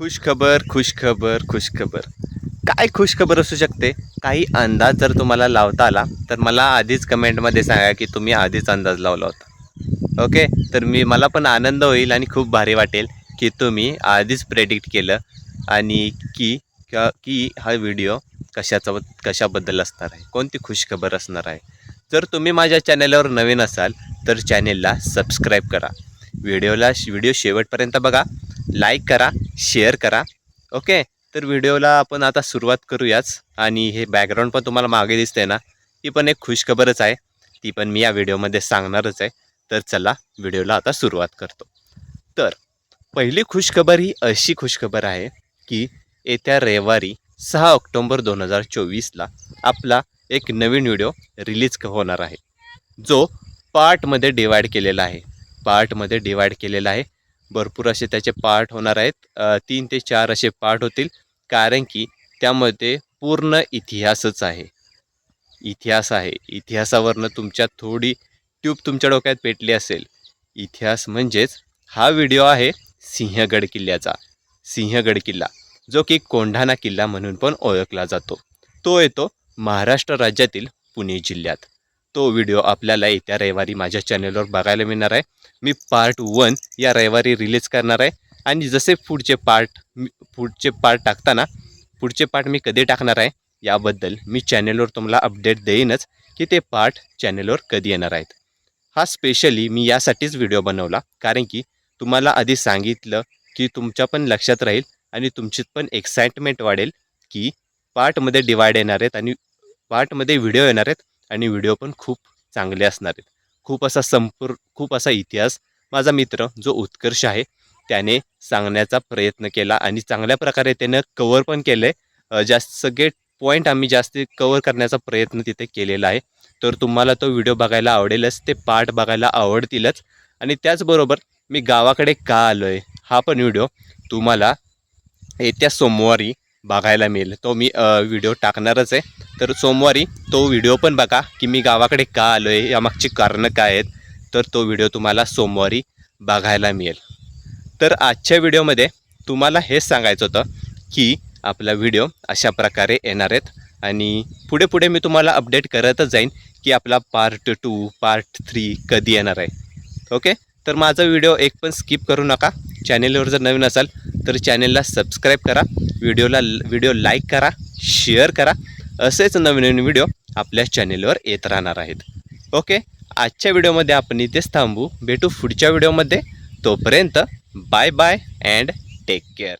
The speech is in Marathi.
खुशखबर खुशखबर खुशखबर काय खुशखबर असू शकते? काही अंदाज जर तुम्हाला लावता आला तर मला आधीच कमेंटमध्ये सांगा की तुम्ही आधीच अंदाज लावला होता. ओके? तर मी मला पण आनंद होईल आणि खूप भारी वाटेल की तुम्ही आधीच प्रेडिक्ट केलं आणि की की हा व्हिडिओ कशाचा कशाबद्दल असणार आहे? कोणती खुशखबर असणार आहे? जर तुम्ही माझ्या चॅनलवर नवीन असाल तर चॅनेलला सबस्क्राईब करा. व्हिडिओला व्हिडिओ शेवटपर्यंत बघा. लाईक करा. शेअर करा. ओके? तर व्हिडिओला आपण आता सुरुवात करूयाच. आणि हे बॅकग्राऊंड पण तुम्हाला मागे दिसते ना ती पण एक खुशखबरच आहे. ती पण मी या व्हिडिओमध्ये सांगणारच आहे. तर चला व्हिडिओला आता सुरुवात करतो. तर पहिली खुशखबर ही अशी खुशखबर आहे की येत्या रविवारी सहा ऑक्टोंबर दोन हजार चोवीसला आपला एक नवीन व्हिडिओ रिलीज होणार आहे. जो पार्टमध्ये डिवाईड केलेला आहे. पार्टमध्ये डिवाईड केलेला आहे. भरपूर असे त्याचे पार्ट होणार आहेत. तीन ते चार असे पार्ट होतील. कारण की त्यामध्ये पूर्ण इतिहासच आहे. इतिहास आहे. इतिहासावरनं तुमच्या थोडी ट्यूब तुमच्या डोक्यात पेटली असेल. इतिहास म्हणजेच हा व्हिडिओ आहे सिंहगड किल्ल्याचा. सिंहगड किल्ला. जो की कोंढाणा किल्ला म्हणून पण ओळखला जातो. तो येतो महाराष्ट्र राज्यातील पुणे जिल्ह्यात. तो व्हिडिओ आपल्याला येत्या रविवारी माझ्या चॅनलवर बघायला मिळणार आहे. मी पार्ट वन या रविवारी रिलीज करणार आहे. आणि जसे पुढचे पार्ट पुढचे पार्ट टाकताना पुढचे पार्ट मी कधी टाकणार आहे याबद्दल मी चॅनलवर तुम्हाला अपडेट देईनच की ते पार्ट चॅनलवर कधी येणार आहेत. हा स्पेशली मी यासाठीच व्हिडिओ बनवला कारण की तुम्हाला आधी सांगितलं की तुमच्या पण लक्षात राहील आणि तुमची पण एक्साइटमेंट वाढेल की पार्टमध्ये डिवाईड येणार आहेत आणि पार्टमध्ये व्हिडिओ येणार आहेत. आणि व्हिडिओ पण खूप चांगले असणार आहेत. खूप असा संपूर्ण खूप असा इतिहास माझा मित्र जो उत्कर्ष आहे त्याने सांगण्याचा प्रयत्न केला आणि चांगल्या प्रकारे त्यानं कवर पण केलं. आहे जास्त सगळे पॉईंट आम्ही जास्त कवर करण्याचा प्रयत्न तिथे केलेला आहे. तर तुम्हाला तो व्हिडिओ बघायला आवडेलच ते पार्ट बघायला आवडतीलच. आणि त्याचबरोबर मी गावाकडे का आलो आहे हा पण व्हिडिओ तुम्हाला येत्या सोमवारी बघायला मिळेल. तो मी व्हिडिओ टाकणारच आहे. तर सोमवारी तो व्हिडिओ पण बघा की मी गावाकडे का आलो आहे यामागची कारणं काय आहेत तर तो व्हिडिओ तुम्हाला सोमवारी बघायला मिळेल. तर आजच्या व्हिडिओमध्ये तुम्हाला हेच सांगायचं होतं की आपला व्हिडिओ अशा प्रकारे येणार आहेत आणि पुढे पुढे मी तुम्हाला अपडेट करतच जाईन की आपला पार्ट टू पार्ट थ्री कधी येणार आहे. ओके तर माझा व्हिडिओ एक पण स्किप करू नका. चॅनेलवर जर नवीन असाल तर चॅनेलला सबस्क्राईब करा. व्हिडिओला व्हिडिओ लाईक करा शेअर करा. असेच नवीन नवीन व्हिडिओ आपल्या चॅनेलवर येत राहणार आहेत. ओके आजच्या व्हिडिओमध्ये आपण इथेच थांबू. भेटू पुढच्या व्हिडिओमध्ये तोपर्यंत bye bye and take care